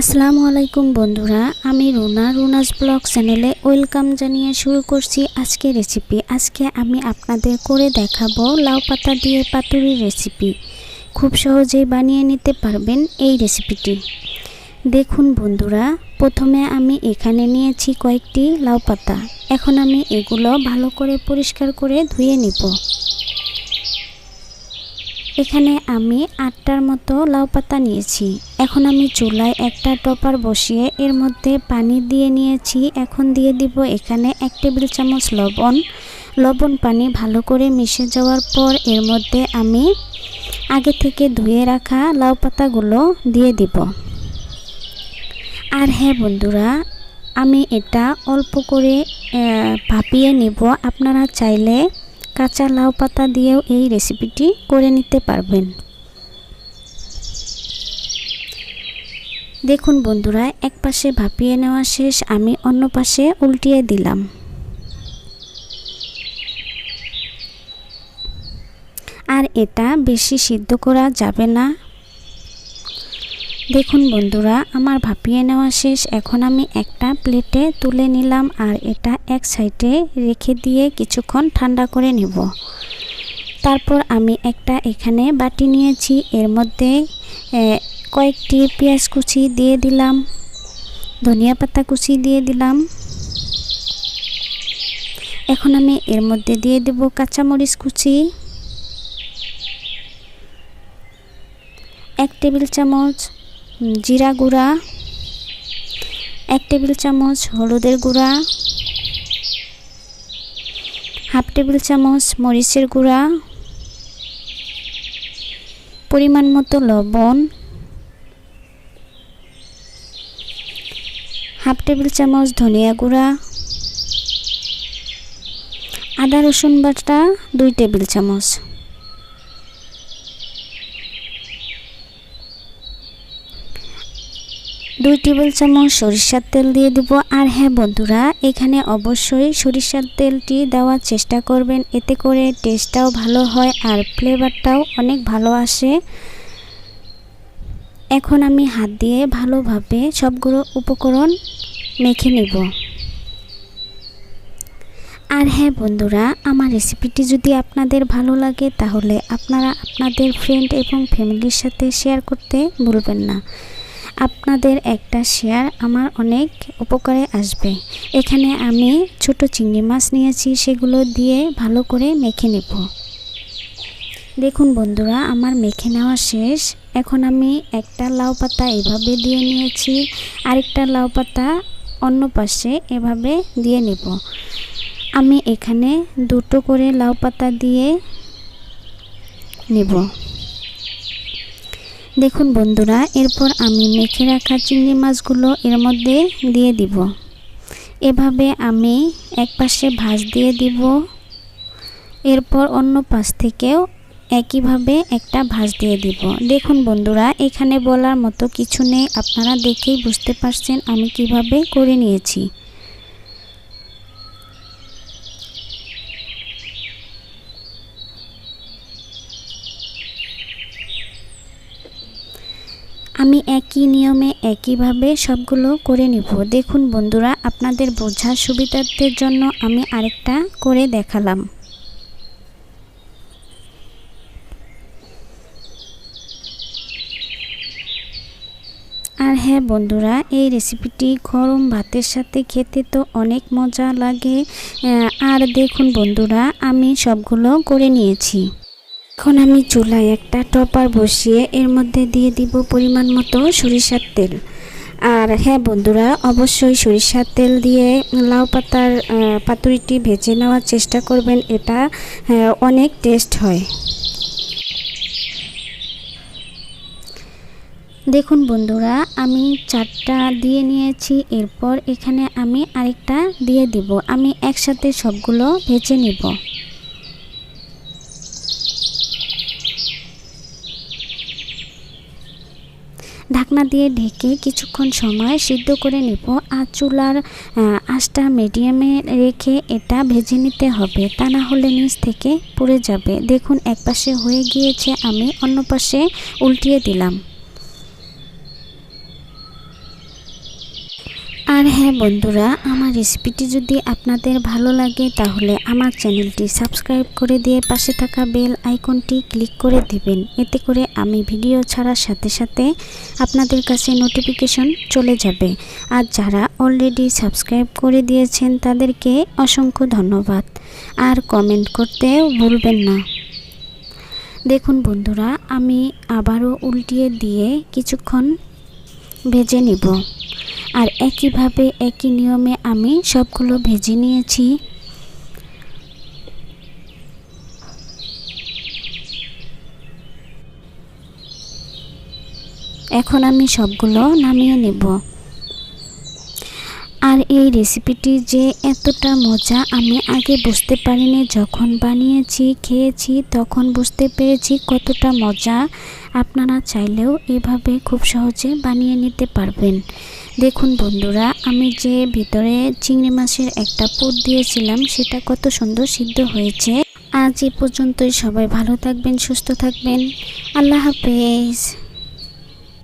আসসালামু আলাইকুম বন্ধুরা, আমি রুনা, রুনাস ব্লগ চ্যানেলে ওয়েলকাম জানিয়ে শুরু করছি আজকে রেসিপি। আজকে আমি আপনাদের করে দেখাবো লাউ পাতা দিয়ে পাতুরির রেসিপি। খুব সহজেই বানিয়ে নিতে পারবেন এই রেসিপিটি। দেখুন বন্ধুরা, প্রথমে আমি এখানে নিয়েছি কয়েকটি লাউ পাতা। এখন আমি এগুলো ভালো করে পরিষ্কার করে ধুয়ে নিব। এখানে আমি আটটার মতো লাউ পাতা নিয়েছি। এখন আমি চুলায় একটা টপার বসিয়ে এর মধ্যে পানি দিয়ে নিয়েছি। এখন দিয়ে দিব এখানে এক টেবিল চামচ লবণ। লবণ পানি ভালো করে মিশে যাওয়ার পর এর মধ্যে আমি আগে থেকে ধুয়ে রাখা লাউ পাতাগুলো দিয়ে দিব। আর হ্যাঁ বন্ধুরা, আমি এটা অল্প করে ভাপিয়ে নিব। আপনারা চাইলে কাঁচা লাউ পাতা দিয়েও এই রেসিপিটি করে নিতে পারবেন। দেখুন বন্ধুরা, এক পাশে ভাপিয়ে নেওয়া শেষ, আমি অন্য পাশে উল্টিয়ে দিলাম। আর এটা বেশি সিদ্ধ করা যাবে না। দেখুন বন্ধুরা, আমার ভাপিয়ে নেওয়া শেষ। এখন আমি একটা প্লেটে তুলে নিলাম আর এটা এক সাইডে রেখে দিয়ে কিছুক্ষণ ঠান্ডা করে নেব। তারপর আমি একটা এখানে বাটি নিয়েছি, এর মধ্যে কয়েকটি পেঁয়াজ কুচি দিয়ে দিলাম, ধনিয়া পাতা কুচি দিয়ে দিলাম। এখন আমি এর মধ্যে দিয়ে দেব কাঁচামরিচ কুচি। এক টেবিল চামচ জিরা গুঁড়া, এক টেবিল চামচ হলুদের গুঁড়া, হাফ টেবিল চামচ মরিচের গুঁড়া, পরিমাণ মতো লবণ, হাফ টেবিল চামচ ধনিয়া গুঁড়া, আদা রসুন বাটা দুই টেবিল চামচ। দুই টেবিল চামচ সরিষার তেল দিয়ে দেবো। আর হ্যাঁ বন্ধুরা, এখানে অবশ্যই সরিষার তেলটি দেওয়ার চেষ্টা করবেন। এতে করে টেস্টটাও ভালো হয় আর ফ্লেভারটাও অনেক ভালো আসে। এখন আমি হাত দিয়ে ভালোভাবে সবগুলো উপকরণ মেখে নেব। আর হ্যাঁ বন্ধুরা, আমার রেসিপিটি যদি আপনাদের ভালো লাগে, তাহলে আপনারা আপনাদের ফ্রেন্ড এবং ফ্যামিলির সাথে শেয়ার করতে ভুলবেন না। আপনাদের একটা শেয়ার আমার অনেক উপকারে আসবে। এখানে আমি ছোট চিংড়ি মাছ নিয়েছি, সেগুলো দিয়ে ভালো করে মেখে নেব। দেখুন বন্ধুরা, আমার মেখে নেওয়া শেষ। এখন আমি একটা লাউ পাতা এভাবে দিয়ে নিয়েছি, আরেকটা লাউ পাতা অন্য পাশে এভাবে দিয়ে নেব। আমি এখানে দুটো করে লাউ পাতা দিয়ে নেব। দেখুন বন্ধুরা, এরপর আমি মেখে রাখা চিংড়ি মাছগুলো এর মধ্যে দিয়ে দিব। এভাবে আমি এক পাশে ভাজ দিয়ে দিব। এরপর অন্য পাশ থেকেও একইভাবে একটা ভাজ দিয়ে দিব। দেখুন বন্ধুরা, এখানে বলার মতো কিছু নেই। আপনারা দেখেই বুঝতে পারছেন আমি কীভাবে করে নিয়েছি। আমি একই নিয়মে একইভাবে সবগুলো করে নিব। দেখুন বন্ধুরা, আপনাদের বোঝার সুবিধার্থের জন্য আমি আরেকটা করে দেখালাম। আর হ্যাঁ বন্ধুরা, এই রেসিপিটি গরম ভাতের সাথে খেতে তো অনেক মজা লাগে। আর দেখুন বন্ধুরা, আমি সবগুলো করে নিয়েছি। এখন আমি চুলায় একটা টপার বসিয়ে এর মধ্যে দিয়ে দিব পরিমাণ মতো সরিষার তেল। আর হ্যাঁ বন্ধুরা, অবশ্যই সরিষার তেল দিয়ে লাউ পাতার পাতুরিটি ভেজে নেওয়ার চেষ্টা করবেন, এটা অনেক টেস্ট হয়। দেখুন বন্ধুরা, আমি চারটা দিয়ে নিয়েছি, এরপর এখানে আমি আরেকটা দিয়ে দিব। আমি একসাথে সবগুলো ভেজে নিব। ঢাকনা দিয়ে ঢেকে কিছুক্ষণ সময় সিদ্ধ করে নেব। আর চুলার আঁচটা মিডিয়ামে রেখে এটা ভেজে নিতে হবে। তা না হলে নিচ থেকে পুড়ে যাবে। দেখুন এক পাশে হয়ে গিয়েছে, আমি অন্য পাশে উল্টিয়ে দিলাম। আর হ্যাঁ বন্ধুরা, আমার রেসিপিটি যদি আপনাদের ভালো লাগে, তাহলে আমার চ্যানেলটি সাবস্ক্রাইব করে দিয়ে পাশে থাকা বেল আইকনটি ক্লিক করে দিবেন। এতে করে আমি ভিডিও ছাড়ার সাথে সাথে আপনাদের কাছে নোটিফিকেশন চলে যাবে। আর যারা অলরেডি সাবস্ক্রাইব করে দিয়েছেন, তাদেরকে অসংখ্য ধন্যবাদ। আর কমেন্ট করতেও ভুলবেন না। দেখুন বন্ধুরা, আমি আবারও উল্টিয়ে দিয়ে কিছুক্ষণ ভেজে নিব। আর একইভাবে একই নিয়মে আমি সবগুলো ভেজে নিয়েছি। এখন আমি সবগুলো নামিয়ে নেব। আর এই রেসিপিটি যে এতটা মজা, আমি আগে বুঝতে পারিনি। যখন বানিয়েছি, খেয়েছি, তখন বুঝতে পেরেছি কতটা মজা। আপনারা চাইলেও এভাবে খুব সহজে বানিয়ে নিতে পারবেন। দেখুন বন্ধুরা, আমি যে ভিতরে চিংড়ি মাছের একটা পুর দিয়েছিলাম, সেটা কত সুন্দর সিদ্ধ হয়েছে। আজ এ পর্যন্তই। সবাই ভালো থাকবেন, সুস্থ থাকবেন। আল্লাহ হাফেজ।